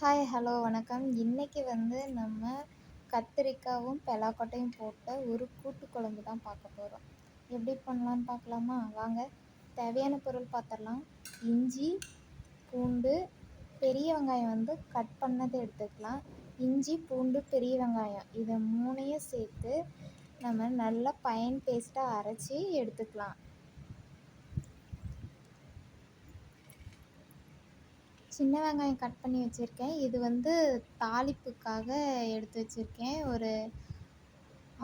Hi hello வணக்கம். இன்றைக்கி வந்து நம்ம கத்திரிக்காவும் பலாக்கொட்டையும் போட்ட ஒரு கூட்டு குழம்பு தான் பார்க்க போகிறோம் எப்படி பண்ணலான்னு பார்க்கலாமா? வாங்க தேவையான பொருள் பார்த்துடலாம். இஞ்சி பூண்டு பெரிய வெங்காயம் வந்து கட் பண்ணதை எடுத்துக்கலாம். இஞ்சி பூண்டு பெரிய வெங்காயம் இதை மூணையும் சேர்த்து நம்ம நல்லா பயன் பேஸ்ட்டாக அரைச்சி எடுத்துக்கலாம். சின்ன வெங்காயம் கட் பண்ணி வச்சுருக்கேன். இது வந்து தாளிப்புக்காக எடுத்து வச்சுருக்கேன். ஒரு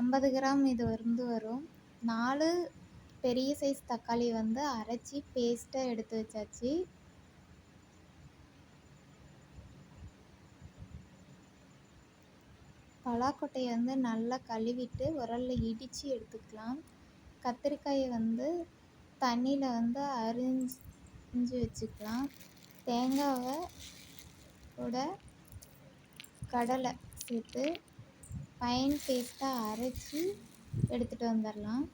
ஐம்பது கிராம் இது வந்து வரும். நாலு பெரிய சைஸ் தக்காளி வந்து அரைச்சி பேஸ்ட்டாக எடுத்து வச்சாச்சு. பலாக்கொட்டையை வந்து நல்லா கழுவிட்டு உரலில் இடித்து எடுத்துக்கலாம். கத்திரிக்காயை வந்து தண்ணியில் வந்து அரிஞ்சு வச்சுக்கலாம். தேங்காவை கூட கடலை சேர்த்து ஃபைன் பேஸ்ட்டாக அரைச்சி எடுத்துகிட்டு வந்துடலாம்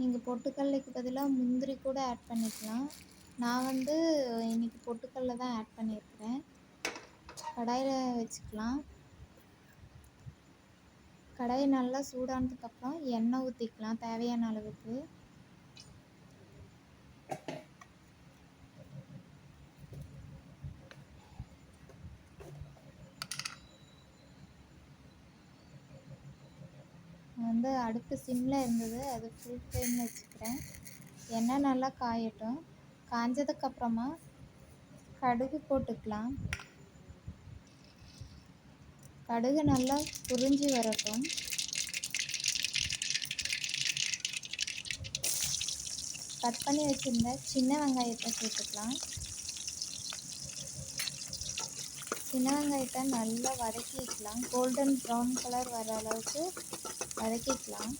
நீங்கள் பொட்டுக்கல்லைக்கு பதிலாக முந்திரி கூட ஆட் பண்ணிக்கலாம். நான் வந்து இன்றைக்கி பொட்டுக்கல்லை தான் ஆட் பண்ணியிருக்கிறேன் கடாயில் வச்சுக்கலாம். கடாயை நல்லா சூடானதுக்கப்புறம் எண்ணெய் ஊற்றிக்கலாம் தேவையான அளவுக்கு. வந்து அடுப்பு சிம்மில் இருந்தது அது ஃபுல் ஃப்ளேமில் வச்சுக்கிறேன். எண்ணெய் நல்லா காயட்டும். காஞ்சதுக்கப்புறமா கடுகு போட்டுக்கலாம். கடுகு நல்லா புரிஞ்சு வரட்டும். கட் பண்ணி வச்சுருந்த சின்ன வெங்காயத்தை சேர்த்துக்கலாம். சின்ன வெங்காயத்தை நல்லா வதக்கிக்கலாம் கோல்டன் ப்ரௌன் கலர் வர அளவுக்கு வதக்கிக்கலாம்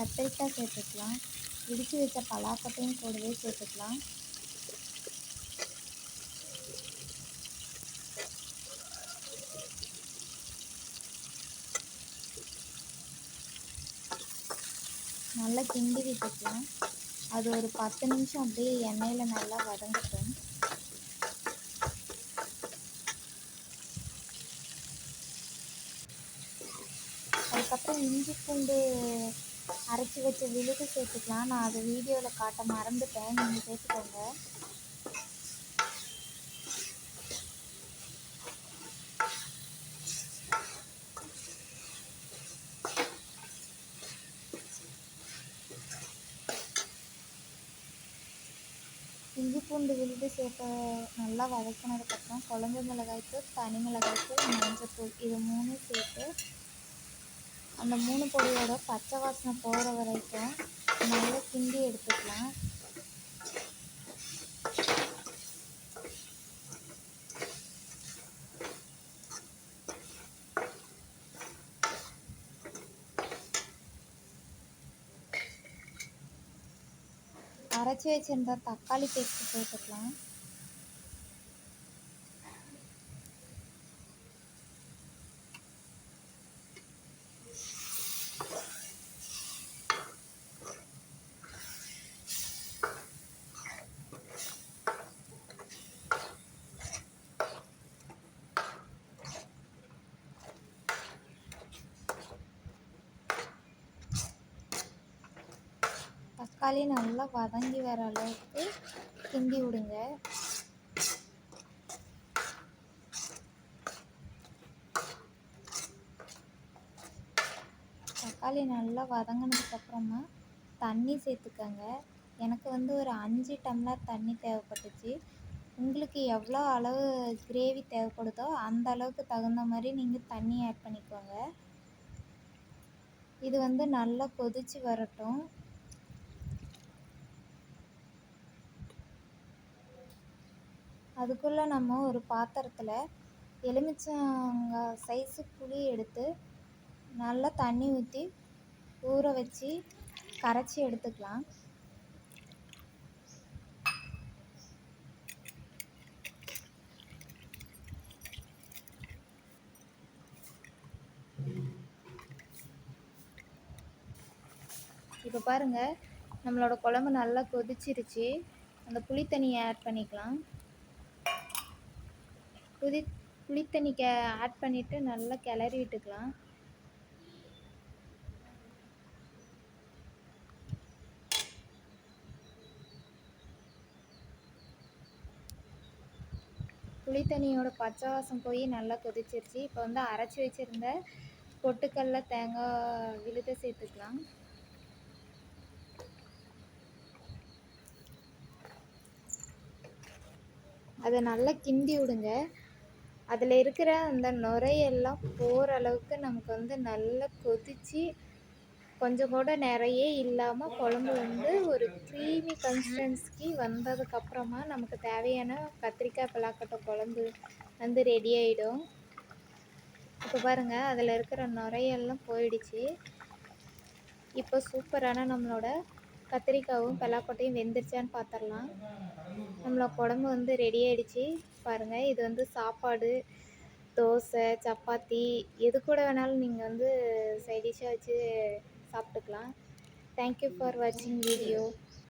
கத்திரிக்காய் சேர்த்துக்கலாம். இடித்து வச்ச பலாக்கொட்டையும் கூடவே சேர்த்துக்கலாம். நல்லா கிண்டி விட்டுக்கலாம். அது ஒரு பத்து நிமிஷம் அப்படியே எண்ணெயில் நல்லா வதங்கட்டும். அதுக்கப்புறம் இஞ்சி பூண்டு அரைச்சி வச்ச விழுது சேர்த்துக்கலாம். நான் அதை வீடியோவில் காட்ட மறந்துட்டேன். நீங்கள் சேர்த்துக்கோங்க. இஞ்சி பூண்டு விழுது சேர்த்த நல்லா வதக்கினதுக்கப்புறம் குழம்பு மிளகாய்த்தூள் தனி மிளகாய்த்தூள் மஞ்சள் இது மூணும் சேர்த்து அந்த மூணு பொடியோட பச்சை வாசனை போகிற வரைக்கும் நல்லா கிண்டி எடுத்துக்கலாம். அரைச்சி வச்சிருந்த தக்காளி பேஸ்ட் போட்டுக்கலாம். தக்காளி நல்லா வதங்கி வர அளவுக்கு கிண்டி விடுங்க. தக்காளி நல்லா வதங்கினதுக்கப்புறமா தண்ணி சேர்த்துக்கங்க. எனக்கு வந்து ஒரு அஞ்சு டம்ளர் தண்ணி தேவைப்பட்டுச்சு. உங்களுக்கு எவ்வளோ அளவு கிரேவி தேவைப்படுதோ அந்த அளவுக்கு தகுந்த மாதிரி நீங்கள் தண்ணி ஆட் பண்ணிக்கோங்க. இது வந்து நல்லா கொதித்து வரட்டும். அதுக்குள்ளே நம்ம ஒரு பாத்திரத்தில் எலுமிச்சங்காய் சைஸு புளி எடுத்து நல்லா தண்ணி ஊற்றி ஊற வச்சு கரைச்சி எடுத்துக்கலாம். இப்போ பாருங்கள் நம்மளோட குழம்பு நல்லா கொதிச்சிருச்சு. அந்த புளி தண்ணியை ஆட் பண்ணிக்கலாம். புதி புளித்தண்ணி கே ஆட் பண்ணிவிட்டு நல்லா கிளறி விட்டுக்கலாம். புளித்தண்ணியோட பச்சை வாசம் போய் நல்லா கொதிச்சிருச்சு. இப்போ வந்து அரைச்சி வச்சுருந்த பொட்டுக்கடல தேங்காய் விழுத சேர்த்துக்கலாம். அதை நல்லா கிண்டி விடுங்க. அதில் இருக்கிற அந்த நுரையெல்லாம் போகிற அளவுக்கு நமக்கு வந்து நல்லா கொதித்து கொஞ்சம் கூட நிறைய இல்லாமல் குழம்பு வந்து ஒரு க்ரீமி கன்சிஸ்டன்சிக்கு வந்ததுக்கப்புறமா நமக்கு தேவையான கத்திரிக்காய் பலாக்கட்டை குழம்பு வந்து ரெடி ஆகிடும் இப்போ பாருங்கள் அதில் இருக்கிற நுரையெல்லாம் போயிடுச்சு. இப்போ சூப்பரான நம்மளோட கத்திரிக்காயும் பலாக்கொட்டையும் வெந்துருச்சான்னு பார்த்துடலாம் நம்மளோட குழம்பு வந்து ரெடி ஆகிடுச்சு பாருங்கள் இது வந்து சாப்பாடு தோசை சப்பாத்தி எது கூட வேணாலும் நீங்கள் வந்து சைடிஷாக வச்சு சாப்பிட்டுக்கலாம். தேங்க்யூ ஃபார் வாட்சிங் வீடியோ